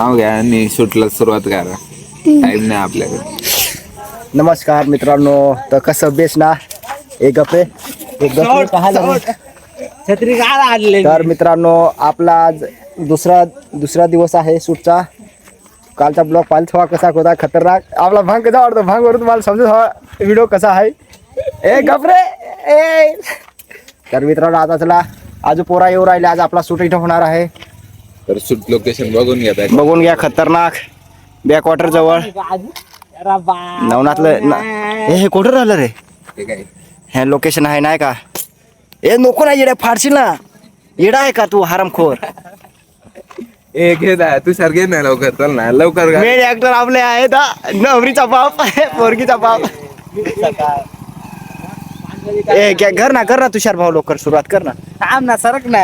नाव घ्या आणि शूटला सुरुवात करा. टाइम नाही आपल्याकडे. नमस्कार मित्रांनो तर कसं बेस ना? एक गप्पे. एक गप्पे पाहायला छत्री काय आणले तर मित्रांनो आपला आज दुसरा दुसरा दिवस आहे शूटचा. कालचा ब्लॉग पाहिला थोडा कसा होता? खतरनाक. आपला भांग कसा वाटतो भांग वरून तुम्हाला समजत हवा व्हिडिओ कसा आहे? ए गपरे ए! तर मित्रांनो आता चला आज पोरा येऊ राहिले. आज आपला शूट इथं होणार आहे. तर शूट लोकेशन बघून घेताय बघून घ्या खतरनाक. बॅक वॉटर जवळ नवनाथलं न- हे हे कुठं राहिलं रे? हे लोकेशन आहे नाही का? ए नको ना येड्या फाडशील ना. येडा आहे का तू हरमखोर? ए घे ना तू सर घे ना लवकर चल ना लवकर गा. मेन ऍक्टर आपले आहेत हा. नवरीचा बाप पोरगीचा बाप. ए क्या कर ना कर ना तुषार भाऊ लवकर सुरुवात कर ना. थांब ना सरक ना.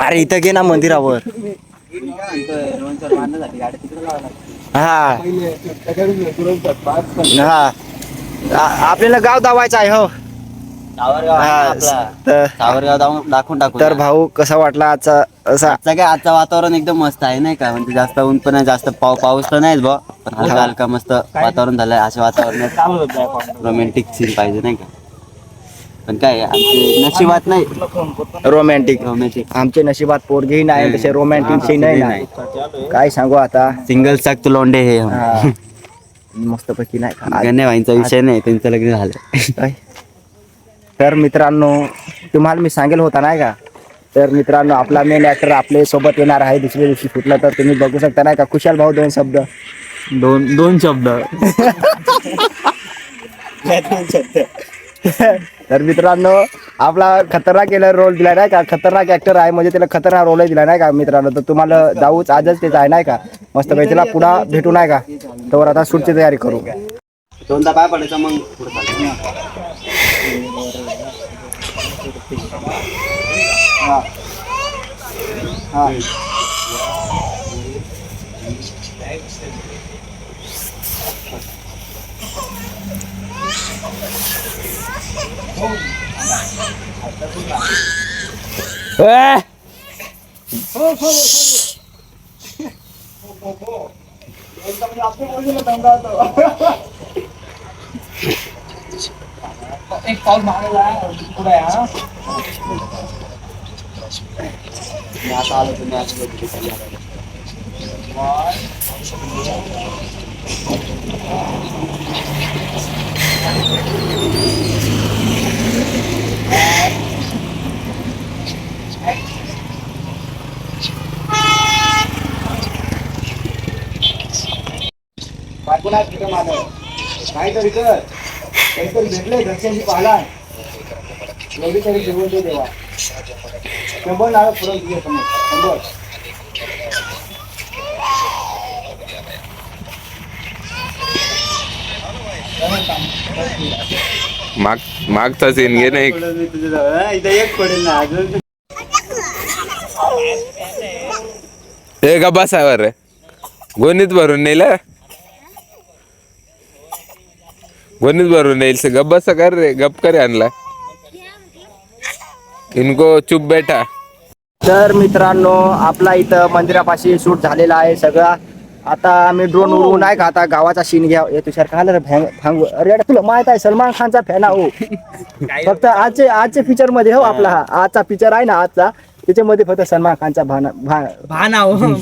अरे इथं गे ना मंदिरावर. हा. हा. आ- आपल्याला गाव दावायचं आहे हो. हा, तर- सावरगाव जाऊन दाखवून टाकू तर भाऊ कसा वाटला आजचा असा आजचा काय आजचं वातावरण एकदम मस्त आहे नाही का? म्हणजे जास्त ऊन पण नाही जास्त पाव पाऊस तर नाहीच बा पण हलका हलका मस्त वातावरण झालंय अशा वातावरणात रोमॅन्टिक सीन पाहिजे नाही का? पण काय आमचे नशिबात नाही. रोमॅन्टिक रोमॅन्टिक आमचे नशिबात पोरगेही नाही तसे रोमॅन्टिक नाही नाही. काय सांगू आता? सिंगल सक्त लोंडे हे. हा. मस्तपैकी नाही का? गण्या भाईंचा विषय नाही त्यांचं लग्न झालं? तर मित्रांनो तुम्हाला मी सांगेल होता नाही का? तर मित्रांनो आपला मेन ऍक्टर आपले सोबत येणार आहे दुसऱ्या दिवशी फुटला तर तुम्ही बघू शकता नाही का? खुशाल भाऊ दोन शब्द. दोन दोन शब्द? तर मित्रांनो आपला खतरनाक केला रोल दिला नाही का? खतरनाक ऍक्टर आहे म्हणजे त्याला खतरनाक रोल दिला नाही का मित्रांनो? तर तुम्हाला जाऊच आजच त्याचा आहे नाही का? मस्त पैकी त्याला पुन्हा भेटू नाही का? तर आता शूटची तयारी करू. दोनदा पाय पडायचा मग Ê! Em con mãi là cô bé á. Nhà ta là nhà ta là cái nhà. Rồi. असं तिथं चालेल. काहीतरी कर. काहीतरी भेटले घरच्यांची पाला एवढी तरी जेवण दे देवा. शंभर नारळ पुरण दिले समोर शंभर. माग मागचा सीन घे नाही एक. एक पडेल ना अजून ए का बसावर रे. गोणीत भरून नेलं? गोणीत भरून नेईल से गप बसा कर रे गप करे आणला. इनको चुप बैठा. तर मित्रांनो आपला इथं मंदिरापाशी शूट झालेला आहे सगळा. आता आम्ही ड्रोन उडवून नाही का आता गावाचा सीन घ्या. हे तुषार काय रे? भांग अरे अरे तुला माहीत आहे सलमान खानचा फॅन हो. फक्त आजचे आजचे पिक्चरमध्ये हो आपला हा. आजचा पिक्चर आहे ना आजचा. त्याच्यामध्ये फक्त सलमान खानचा भान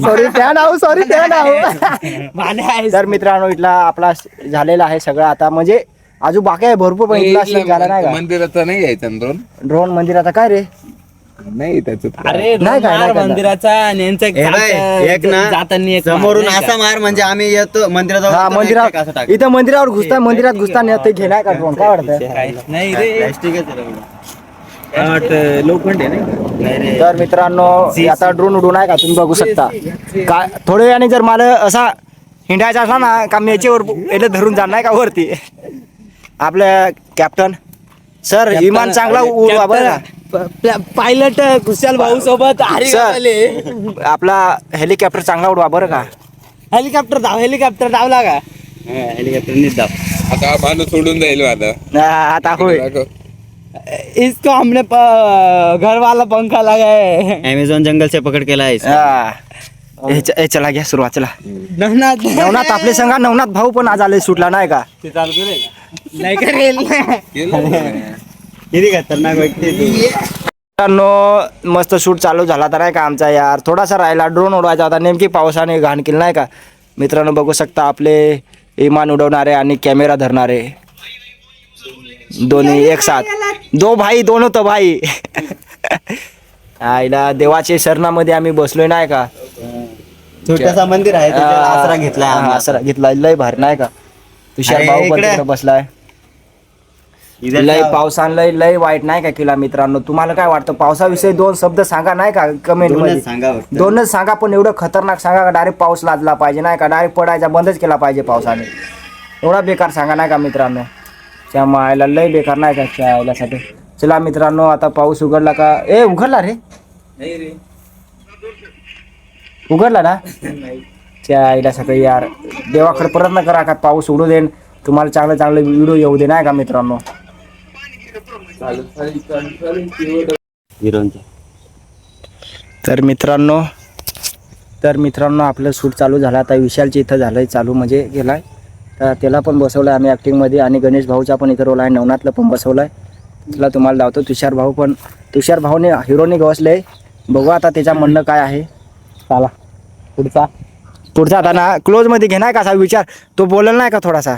सॉरी फॅन आहो सॉरी फॅन आहो. तर मित्रांनो इथला आपला झालेला आहे सगळं आता. म्हणजे अजून बाकी आहे भरपूर पण इथला सीन झाला नाही का? मंदिराचा नाही यायचा ड्रोन ड्रोन मंदिराचा काय रे? नाही त्याचं अरे नाही काय, नाही काय. मंदिराचा आणि यांचं हे बाय, एक ना जाताना एक समोरून मार, नाही असा मार म्हणजे आम्ही येतो मंदिरात हा मंदिरात इथं मंदिरावर घुसता मंदिरात घुसताना ते घेणार का ड्रोन? काय वाटतं? नाही रे. लोखंड आहे ना तर मित्रांनो आता ड्रोन उडून आहे का तुम्ही बघू शकता. काय थोड्या वेळाने जर मला असा हिंडायचा असला ना का मी याच्यावर याला धरून जाणार का वरती? आपल्या कॅप्टन सर विमान चांगला उडवा बरं का? पायलट खुशाल भाऊ सोबत सर आपला हेलिकॉप्टर चांगला उडवा बरं का? हेलिकॉप्टर धाव हेलिकॉप्टर धावला का? हेलिकॉप्टरनीच जाऊ आता माणूस सोडून जाईल माझा. हा, आता होय. दाखव. इसको हमने प- घर वाला पंखा लगाए अमेझॉन जंगल से पकड केला आहे हा। ए, चला घ्या सुरुवात चला। नवनाथ। आपले सांगा नवनाथ भाऊ पण आज आले सुटला नाही का? नाही करेल। किती खतरनाक व्यक्ती तू. मित्रांनो मस्त शूट चालू झाला तर नाही का आमचा यार? थोडासा राहिला ड्रोन उडवायचा होता. नेमकी पावसाने घाण केली नाही का? मित्रांनो बघू शकता आपले इमान उडवणारे आणि कॅमेरा धरणारे. दोन्ही एक साथ. दो भाई दोन तो भाई. आईला देवाचे शरणामध्ये आम्ही बसलोय नाही का? छोटासा मंदिर आहे त्याच्यात आसरा. हा, आसरा घेतलाय. लय भारी नाही का? तुषार भाऊ पण इकडे. तिकडे बसलाय. लय. पावसान लय लय वाईट नाही का केला मित्रांनो तुम्हाला काय वाटतं पावसाविषयी दोन शब्द सांगा नाही का कमेंटमध्ये? दोनच सांगा फक्त. दोनच सांगा पण एवढं खतरनाक सांगा का डायरेक्ट पाऊस लादला पाहिजे नाही का? डायरेक्ट पडायचा बंदच केला पाहिजे पावसाने. एवढा बेकार सांगा नाही का मित्रांनो? त्या मायला लय बेकार नाही का त्या आयलासाठी चला मित्रांनो आता पाऊस उघडला का? ए उघडला रे. उघडला ना? त्या आईला सकाळी यार. देवाकडे प्रयत्न करा का पाऊस उडू देन. तुम्हाला चांगलं चांगलं व्हिडिओ येऊ दे नाही का मित्रांनो? तर मित्रांनो तर मित्रांनो आपलं शूट चालू झालं. आता विशालच्या इथं झालं आहे चालू म्हणजे गेला आहे तर त्याला पण बसवलं आहे आम्ही ॲक्टिंगमध्ये आणि गणेश भाऊचा पण इथं रोल आहे. नवनाथला पण बसवलं आहे त्याला तुम्हाला लावतो तुषार भाऊ पण तुषार भाऊने हिरोने गवसले बघू आता त्याच्या म्हणणं काय आहे. चला. पुढचा. पुढचा आता ना क्लोजमध्ये घेणार का असा विचार? तो बोलल नाही का थोडासा?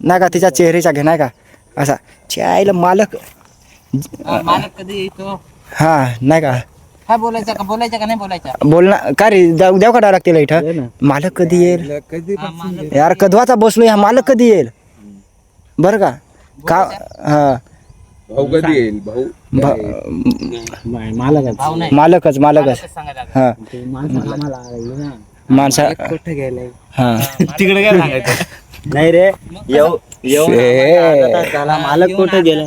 नाही का तिच्या चेहऱ्याचा घेणार का? असा. चायला मालक मालक कधी येतो? हां नाही का? काय बोलायचं का? बोलायचं का नाही बोलायचं? बोलणार का रे जाऊ द्याव का डायरेक्ट तिला इथं मालक कधी येईल? यार कधवाचा बसलो ह्या मालक कधी येईल? बरं का? का हा. भाऊ कधी येईल? भाऊ भा- भाऊ नाही. मालकच मालकच. मालकच सांगायला हा. माणसा हा. तिकडे काय सांगायचं? नाही रे. येऊ येऊ त्याला मालक कुठे गेला?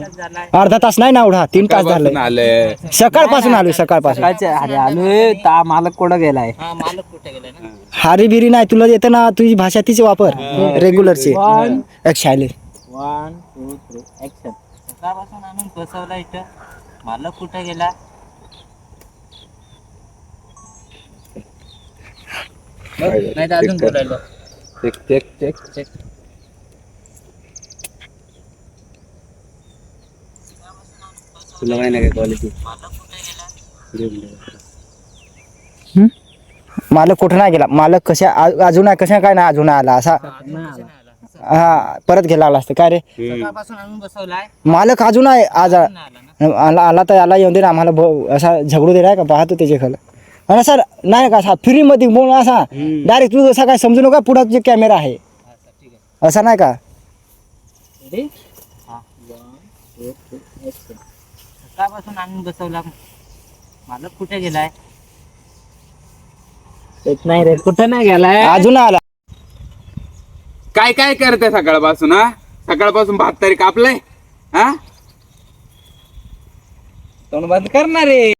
अर्धा तास नाही ना एवढा? तीन तास झाले. आलंय सकाळपासून आलो सकाळपासून. अरे आलोय. ता मालक कुठं गेलाय? हा मालक कुठे गेलाय ना? हारी बिरी नाही तुला येतं ना तुझी भाषा तीच वापर. रेग्युलरची. शायले. वन टू थ्री ऍक्शन सकाळपासून आणून बसवला इथं. मालक कुठे गेला? नाही तर अजून बोलायला. चेक चेक चेक तुला माहिती नाही का क्वालिटी मालक कुठं नाही गेला? मालक कशा अजून कशा काय नाही अजून आला असा. हा परत गेला आला असतं. काय रे? सकाळपासून आणून बसवलाय. मालक अजून आहे आज आला आला तर आला येऊन दे ना. आम्हाला असा झगडू दे का? पाहतो त्याचे खल आणि सर नाही का? असा फ्रीमध्ये बोल असा. डायरेक्ट तू असा काय समजू नका पुढं जे कॅमेरा आहे. अच्छा ठीक आहे. असा नाही का? सकाळपासून आणून बसवला. मालक कुठे गेलाय? नाही रे. कुठं नाही गेलाय? अजून आला. काय काय करते सकाळपासून हा? सकाळपासून भात तरी कापलंय हा? तोंड बंद करणार रे.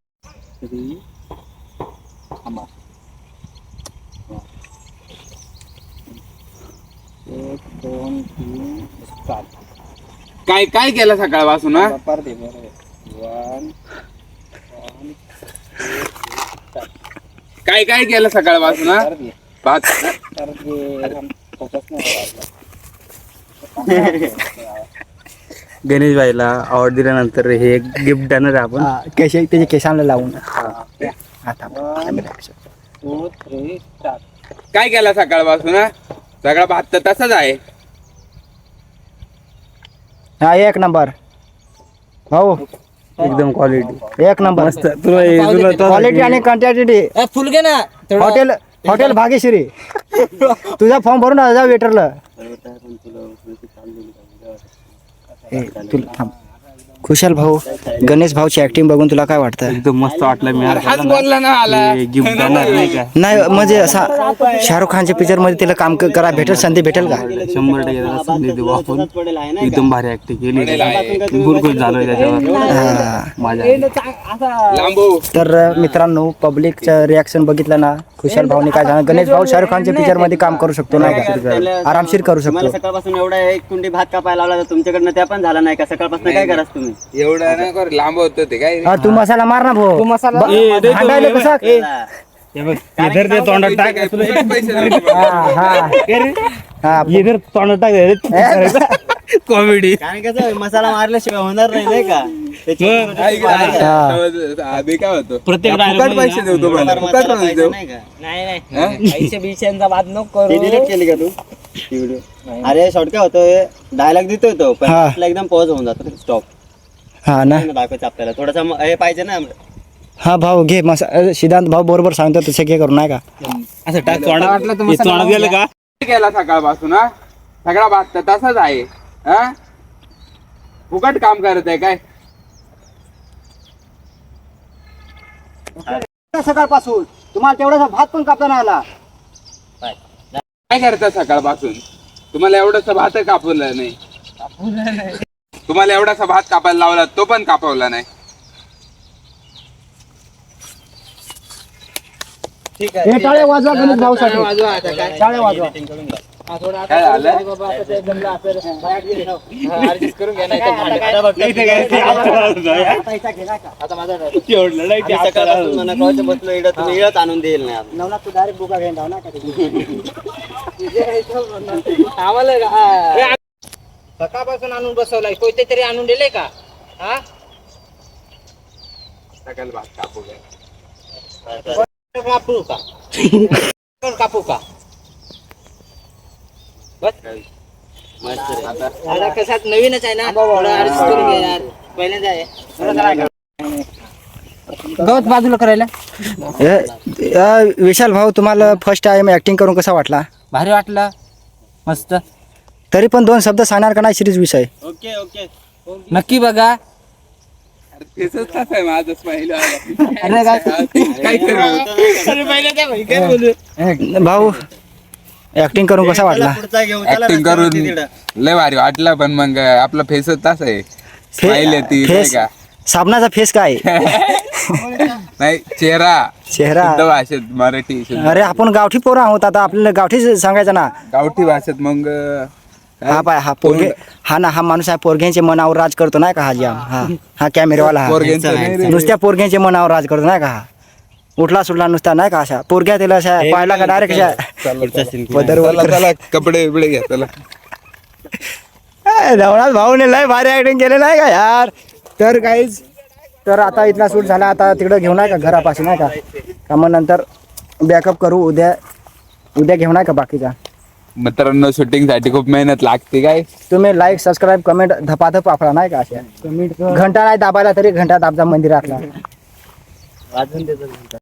काय काय केलं सकाळपासून हा? काय काय केलं सकाळपासून हा? भात. गणेश भाईला आवड दिल्यानंतर हे एक गिफ्ट देणार आहे आपण. केशे त्याचे केसांना लावून. हा. काय केलं सकाळपासून हा? सगळा भात तर तसाच आहे. हा एक नंबर. हो एकदम क्वालिटी एक नंबर. मस्त. तुला क्वालिटी आणि क्वांटिटी फुल घे ना. Hotel hotel Bhagyashree. तुझा फॉर्म भरून जा वेटरला ए, तुला थांब. खुशाल भाऊ. गणेश भाऊची ऍक्टिंग बघून तुला काय वाटतं? एकदम मस्त वाटलं मी. हाच बोलला ना आला. गिफ्ट देणार नाही का? नाही म्हणजे असा शाहरुख खानच्या पिक्चरमध्ये त्याला काम क- करा भेटेल संधी भेटेल का? शंभर टक्के त्याला संधी देऊ आपण. एकदम भारी ऍक्टिंग केली झालोय त्याच्यावर. माझ्या लांबू. तर मित्रांनो पब्लिकचं रिॲक्शन बघितलं ना खुशाल भाऊने काय सांगा गणेश भाऊ शाहरुख खानच्या पिक्चरमध्ये काम करू शकतो नाही का आरामशीर करू मला शकतो सकाळपासून एवढा एक कुंडी भात कापायला लावला तर तुमच्याकडनं त्या पण झाला नाही का? सकाळपासून काय करास तुम्ही? एवढं नाही कर लांब होत ते काय हा, तू मसाला मार ना भाऊ. ब- भांडायला कसा इधर ते तोंडात टाक पैसे देतो. हा हा. हा इधर तोंडात टाक कॉमेडी. कारण कसं मसाला मारल्याशिवाय होणार नाही नाही का? ऐक काय होतो? प्रत्येक फुकट dialogue पैसे देऊ तुम्हाला फुकट रोज देऊ. नाही का नाही नाही. हा? पैसे बिशांचा बाद नको ती करू डिलीट केली का तू? ती व्हिडिओ अरे शॉर्ट काय होतं डायलॉग देतोय तो पण हा. आपला एकदम पॉज होऊन जातो. स्टॉप हा ना. दाखवायचं आपल्याला. थोडासा म- हे पाहिजे ना. हा भाऊ घे. मसा सिद्धांत भाऊ बरोबर सांगतो तसं घे करू नाही का? असं टाक तोंडात हे तोंडात गेलं का? केला सकाळपासून हा? सगळा भात तर तसाच आहे हा? फुकट काम करत आहे काय? सकाळपासून तुम्हाला तेवढासा भात पण कापता नाही आला. काय करता सकाळपासून? तुम्हाला एवढासा भात कापवला नाही. तुम्हाला एवढासा भात कापायला लावला तो पण कापवला नाही. हे टाळे वाजवा गणेश भाऊसाठी. टाळे वाजवा. काय झालं? आम्ही सकाळपासून म्हणा कळतं बसलो इकडं तुम्ही इळच आणून देईल नाही आता. नवनाथ तू डायरेक्ट बुका घेऊन जाऊ ना सकाळपासून आणून बसवलाय. कोणते तरी आणून दिले का? हा? सकाळ भात कापू काय कापू का? कापू का? मस्त रे. आता कसात नवीनच आहे ना? करून घे यार. पहिल्यांदा आहे. गवत बाजूला करायला. विशाल भाऊ तुम्हाला फर्स्ट टाइम ऍक्टिंग करून कसा वाटला? भारी वाटलं. मस्त. तरी पण दोन शब्द सांगणार का नाही सिरीज विषय? Okay okay. नक्की बघा. अरे काय भाऊ ऍक्टिंग करून कसा वाटला? ऍक्टिंग करून. लय भारी वाटलं पण मग आपला फेसच तसा आहे. स्माईल येते फेस का? साबणाचा फेस काय? नाही चेहरा. चेहरा. शुद्ध भाषेत मराठी शुद्ध. अरे आपण गावठी पोरं आहोत आता आपल्याला गावठी सांगायचं ना. गावठी भाषेत मग हा पाय हा पोरगे हा ना हा माणूस आहे पोरग्यांच्या मनावर राज करतो नाही का हा जाम हा. हा कॅमेरेवाला. हा पोरग्यांचं नाही रे. नुसत्या पोरग्यांच्या मनावर राज करतो नाही का हा? उठला सुटला नुसता नाही का अशा. पोरग्या त्याला अशा पाहिला का डायरेक्ट अशा पुढचा scene घे. पदर चला चला कपडे बिपडे घ्या चला. धवणात भाऊने लय भारी ऍक्टिंग केले नाही का यार? तर काहीच तर आता इथला शूट झाला आता तिकडं घेऊन आहे का घरापासून नाही का? का मग नंतर बॅकअप करू उद्या उद्या घेऊन आहे का बाकीचा? मित्रांनो शूटिंगसाठी खूप मेहनत लागते काय? तुम्ही लाईक सबस्क्राईब कमेंट धपाधप आपला नाही का अशा? घंटा नाही दाबायला तरी घंटा दाबजा मंदिरातला. वाजून देतो